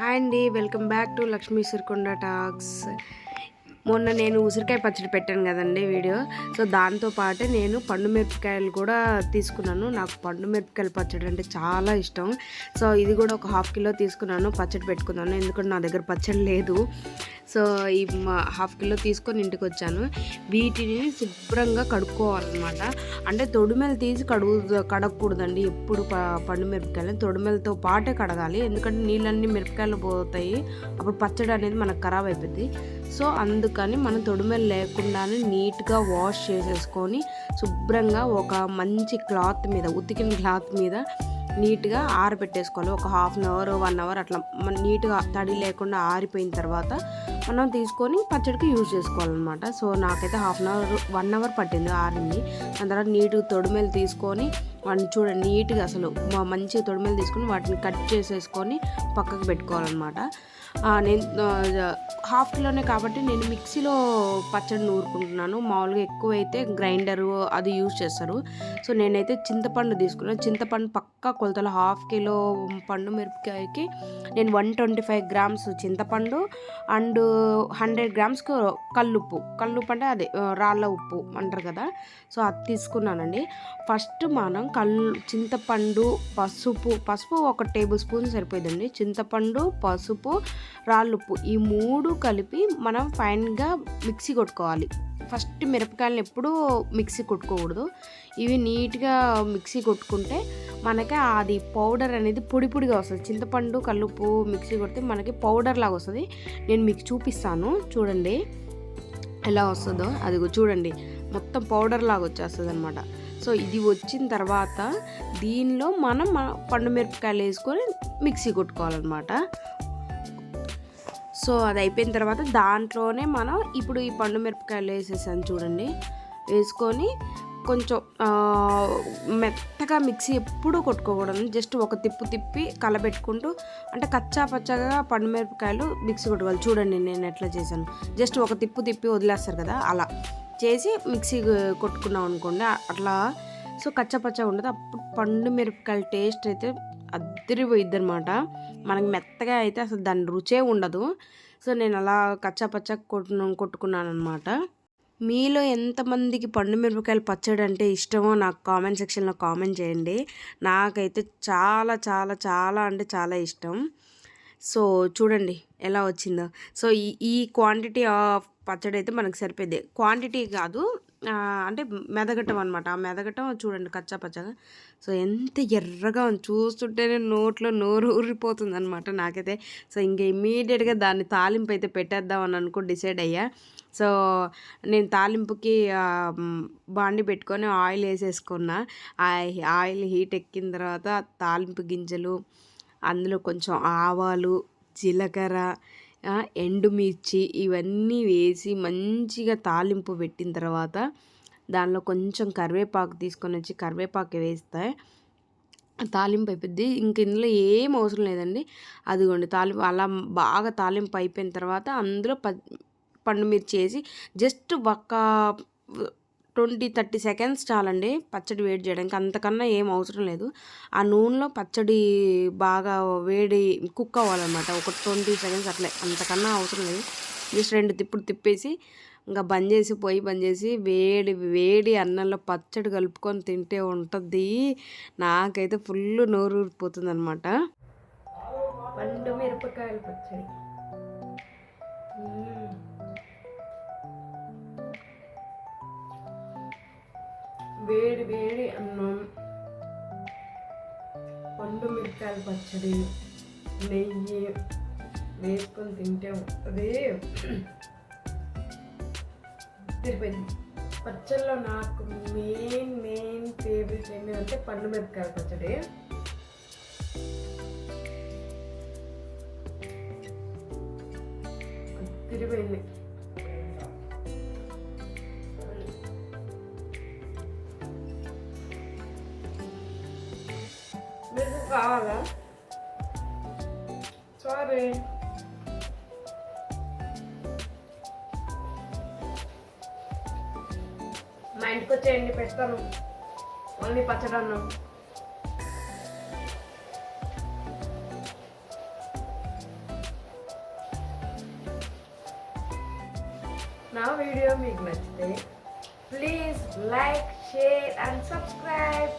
Hi అండి welcome back to Lakshmi Sirikonda talks. మొన్న నేను ఉసిరికాయ పచ్చడి పెట్టాను కదండి వీడియో. సో దాంతో పాటే నేను పండు మిరపకాయలు కూడా తీసుకున్నాను. నాకు పండు మిరపకాయల పచ్చడి అంటే చాలా ఇష్టం. సో ఇది కూడా ఒక హాఫ్ కిలో తీసుకున్నాను పచ్చడి పెట్టుకున్నాను. ఎందుకంటే నా దగ్గర పచ్చడి లేదు. సో ఈ హాఫ్ కిలో తీసుకొని ఇంటికి వచ్చాను. వీటిని శుభ్రంగా కడుక్కోవాలన్నమాట. అంటే తొడిమెలు తీసి కడుగు కడగకూడదండి. ఎప్పుడు ప పండు మిరపకాయలు తొడుమెలతో పాటే కడగాలి. ఎందుకంటే నీళ్ళన్నీ మిరపకాయలు పోతాయి. అప్పుడు పచ్చడి అనేది మనకు ఖరాబ్ అయిపోతుంది సో అందుకని మనం తొడిమెలు లేకుండానే నీట్గా వాష్ చేసేసుకొని శుభ్రంగా ఒక మంచి క్లాత్ మీద ఉతికిన క్లాత్ మీద నీట్గా ఆరబెట్టేసుకోవాలి. ఒక half an hour one hour అట్లా నీట్గా తడి లేకుండా ఆరిపోయిన తర్వాత మనం తీసుకొని పచ్చడికి యూజ్ చేసుకోవాలన్నమాట. సో నాకైతే half an hour one hour పట్టింది ఆరింది. దాని తర్వాత నీట్గా తొడిమెలు తీసుకొని వాటిని చూడండి నీట్గా అసలు మంచిగా తొడిమెలు తీసుకొని వాటిని కట్ చేసేసుకొని పక్కకు పెట్టుకోవాలన్నమాట. నేను హాఫ్ కిలోనే కాబట్టి నేను మిక్సీలో పచ్చడి నూరుకుంటున్నాను. మామూలుగా ఎక్కువైతే గ్రైండరు అది యూజ్ చేస్తారు. సో నేనైతే చింతపండు తీసుకున్నాను చింతపండు పక్క కొలతలు. హాఫ్ కిలో పండు మిరపకాయకి నేను వన్ ట్వంటీ ఫైవ్ గ్రామ్స్ చింతపండు అండ్ హండ్రెడ్ గ్రామ్స్ కల్లుప్పు. కల్లుప్పు అంటే అదే రాళ్ళ ఉప్పు అంటారు కదా. సో అది తీసుకున్నానండి. ఫస్ట్ మనం కల్లు చింతపండు పసుపు పసుపు ఒక టేబుల్ స్పూన్ సరిపోయిందండి చింతపండు పసుపు రాళ్ళుప్పు. ఈ మూడు కలిపి మనం ఫైన్గా మిక్సీ కొట్టుకోవాలి. ఫస్ట్ మిరపకాయలను ఎప్పుడూ మిక్సీ కొట్టుకోకూడదు. ఇవి నీట్గా మిక్సీ కొట్టుకుంటే మనకి అది పౌడర్ అనేది పొడి పొడిగా వస్తుంది. చింతపండు కల్లుప్పు మిక్సీ కొడితే మనకి పౌడర్ లాగా వస్తుంది. నేను మీకు చూపిస్తాను. చూడండి ఎలా వస్తుందో. అది చూడండి. మొత్తం పౌడర్ లాగా వచ్చేస్తుంది అనమాట సో ఇది వచ్చిన తర్వాత దీనిలో మనం పండు మిరపకాయలు వేసుకొని మిక్సీ కొట్టుకోవాలన్నమాట. సో అది అయిపోయిన తర్వాత దాంట్లోనే మనం ఇప్పుడు ఈ పండు మిరపకాయలు వేసేసాను చూడండి. వేసుకొని కొంచెం మెత్తగా మిక్సీ ఎప్పుడూ కొట్టుకోకూడదు. జస్ట్ ఒక తిప్పు తిప్పి కలబెట్టుకుంటూ అంటే కచ్చా పచ్చగా పండు మిరపకాయలు మిక్సీ కొట్టుకోవాలి. చూడండి నేను ఎట్లా చేశాను. జస్ట్ ఒక తిప్పు తిప్పి వదిలేస్తారు కదా అలా చేసి మిక్సీ కొట్టుకున్నాం అనుకోండి అట్లా. సో కచ్చా పచ్చగా ఉండదు. అప్పుడు పండు మిరపకాయల టేస్ట్ అయితే అద్దరిపోయిద్ది అనమాట మనకి మెత్తగా అయితే అసలు దాని రుచే ఉండదు. సో నేను అలా కచ్చా పచ్చా కొట్టు కొట్టుకున్నాను అనమాట మీలో ఎంతమందికి పండు మిరపకాయలు పచ్చడి అంటే ఇష్టమో నాకు కామెంట్ సెక్షన్లో కామెంట్ చేయండి. నాకైతే చాలా చాలా చాలా అంటే చాలా ఇష్టం. సో చూడండి ఎలా వచ్చిందో. సో ఈ ఈ క్వాంటిటీ ఆఫ్ పచ్చడి అయితే మనకు సరిపోయింది క్వాంటిటీ కాదు అంటే మెదగటం అనమాట ఆ మెదగటం చూడండి కచ్చా పచ్చగా. సో ఎంత ఎర్రగా ఉంది. చూస్తుంటేనే నోట్లో నోరు ఊరిపోతుంది అనమాట నాకైతే. సో ఇంక ఇమ్మీడియట్గా దాన్ని తాలింపు అయితే పెట్టేద్దాం అని అనుకో డిసైడ్ అయ్యా. సో నేను తాలింపుకి బాండి పెట్టుకొని ఆయిల్ వేసేసుకున్నా. ఆ ఆయిల్ హీట్ ఎక్కిన తర్వాత తాలింపు గింజలు అందులో కొంచెం ఆవాలు జీలకర్ర ఎండుమిర్చి ఇవన్నీ వేసి మంచిగా తాలింపు పెట్టిన తర్వాత దానిలో కొంచెం కరివేపాకు తీసుకొని వచ్చి కరివేపాకు వేస్తే తాలింపు అయిపోద్ది. ఇంక ఇందులో ఏం అవసరం లేదండి. అదిగోండి తాలింపు అలా బాగా తాలింపు అయిపోయిన తర్వాత అందులో ప పండు మిర్చి వేసి జస్ట్ ఒక్క ట్వంటీ థర్టీ సెకండ్స్ చాలండి పచ్చడి వేడి చేయడానికి. అంతకన్నా ఏం అవసరం లేదు. ఆ నూనెలో పచ్చడి బాగా వేడి కుక్ అవ్వాలన్నమాట. ఒక ట్వంటీ సెకండ్స్ అట్లే. అంతకన్నా అవసరం లేదు. జస్ట్ రెండు తిప్పుడు తిప్పేసి ఇంకా బంద్ చేసి పొయ్యి బంద్ చేసి వేడి వేడి అన్నంలో పచ్చడి కలుపుకొని తింటే ఉంటుంది. నాకైతే ఫుల్ నోరు ఊరిపోతుంది అనమాట పండు మిరపకాయలు పచ్చడి. వేడి వేడి అన్నం పండు మిరపకాయల పచ్చడి నెయ్యి వేసుకొని తింటే ఉంటుంది తిరిపోయింది పచ్చళ్ళలో నాకు మెయిన్ మెయిన్ ఫేవరెట్ ఏంటంటే పండు మిరపకాయల పచ్చడి తిరిపోయింది మీరు కావాలా? సారీ మా ఇంటికి వచ్చేయండి పెడతాను. ఓన్లీ పచ్చడన్నం. నా వీడియో మీకు నచ్చితే please like share and subscribe.